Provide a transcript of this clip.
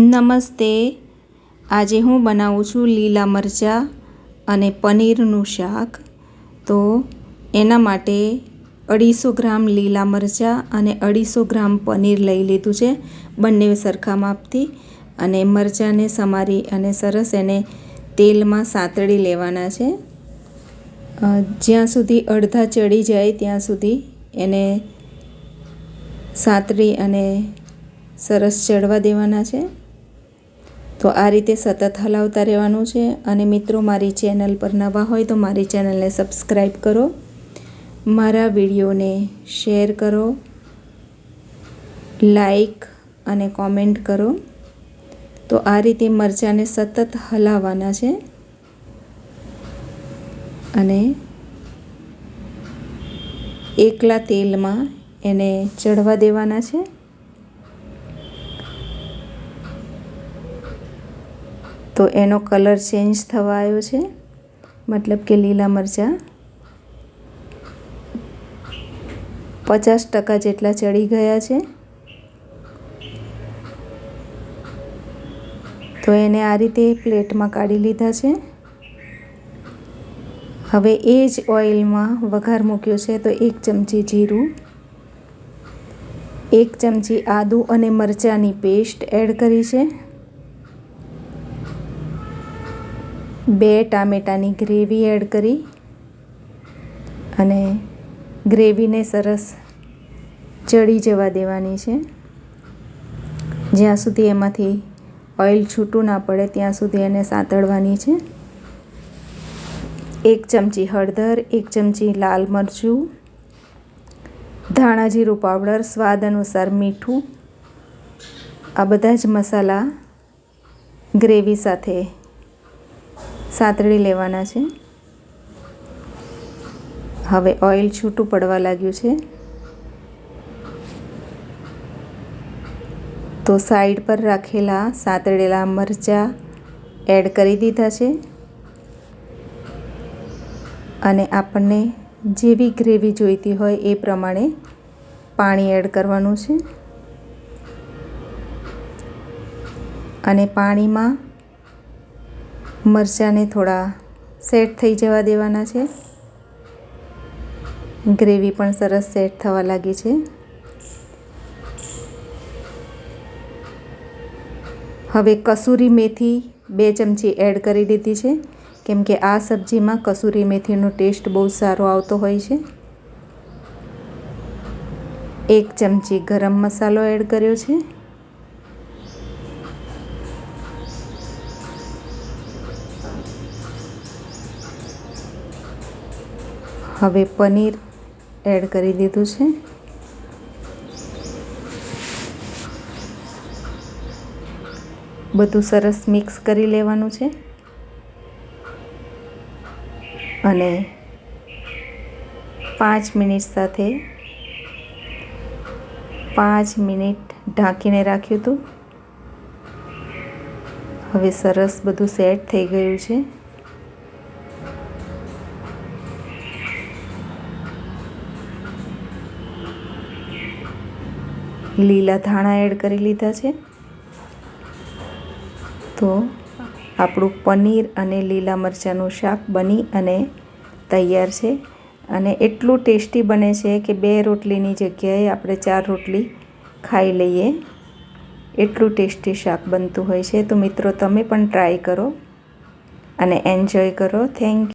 નમસ્તે. આજે હું બનાવું છું લીલા મરચાં અને પનીરનું શાક. તો એના માટે અઢીસો ગ્રામ લીલા મરચાં અને અઢીસો ગ્રામ પનીર લઈ લીધું છે બંને સરખા માપથી. અને મરચાંને સમારી અને સરસ એને તેલમાં સાતળી લેવાના છે. જ્યાં સુધી અડધા ચડી જાય ત્યાં સુધી એને સાતળી અને સરસ ચડવા દેવાના છે. તો આ રીતે સતત હલાવતા રહેવાનું છે અને મિત્રો, મારી ચેનલ પર નવા હોય તો મારી ચેનલને સબસ્ક્રાઈબ કરો. મારા વિડીયોને શેર કરો, લાઈક અને કોમેન્ટ કરો. તો આ રીતે મરચાંને સતત હલાવવાના છે. અને એકલા તેલમાં એને ચડવા દેવાના છે. તો એનો કલર ચેન્જ થવા આવ્યો છે. મતલબ કે લીલા મરચાં. પચાસ ટકા જેટલા ચડી ગયા છે. તો એને આ રીતે પ્લેટમાં કાઢી લીધા છે. હવે એ જ ઓઇલમાં વઘાર મૂક્યો છે તો એક ચમચી જીરું, એક ચમચી આદું અને મરચાંની પેસ્ટ એડ કરી છે. બે ટામેટાની ગ્રેવી એડ કરી અને ગ્રેવીને સરસ ચડી જવા દેવાની છે. જ્યાં સુધી એમાંથી ઓઇલ છૂટું ના પડે, ત્યાં સુધી એને સાતળવાની છે. એક ચમચી હળદર, એક ચમચી લાલ મરચું, ધાણા જીરું પાવડર, સ્વાદ અનુસાર મીઠું, આ બધા જ મસાલા ગ્રેવી સાથે સાતળી લેવાના છે. હવે ઓઇલ છૂટું પડવા લાગ્યું છે. તો સાઈડ પર રાખેલા સાતળેલા મરચાં એડ કરી દીધા છે. અને આપણને જેવી ગ્રેવી જોઈતી હોય એ પ્રમાણે પાણી એડ કરવાનું છે. અને પાણીમાં મરચાંને થોડા સેટ થઈ જવા દેવાના છે. ગ્રેવી પણ સરસ સેટ થવા લાગી છે. હવે કસૂરી મેથી બે ચમચી એડ કરી દીધી છે. કેમ કે આ સબ્જીમાં કસૂરી મેથીનો ટેસ્ટ બહુ સારો આવતો હોય છે. એક ચમચી ગરમ મસાલો એડ કર્યો છે. હવે પનીર એડ કરી દીધું છે. બધું સરસ મિક્સ કરી લેવાનું છે. અને પાંચ મિનિટ સાથે પાંચ મિનિટ ઢાંકીને રાખ્યું હતું. હવે સરસ બધું સેટ થઈ ગયું છે. લીલા ધાણા એડ કરી લીધા છે. તો આપણું પનીર અને લીલા મરચાંનું શાક બની અને તૈયાર છે. અને એટલું ટેસ્ટી બને છે કે બે રોટલીની જગ્યાએ આપણે ચાર રોટલી ખાઈ લઈએ. એટલું ટેસ્ટી શાક બનતું હોય છે. તો મિત્રો, તમે પણ ટ્રાય કરો અને એન્જોય કરો. થેન્ક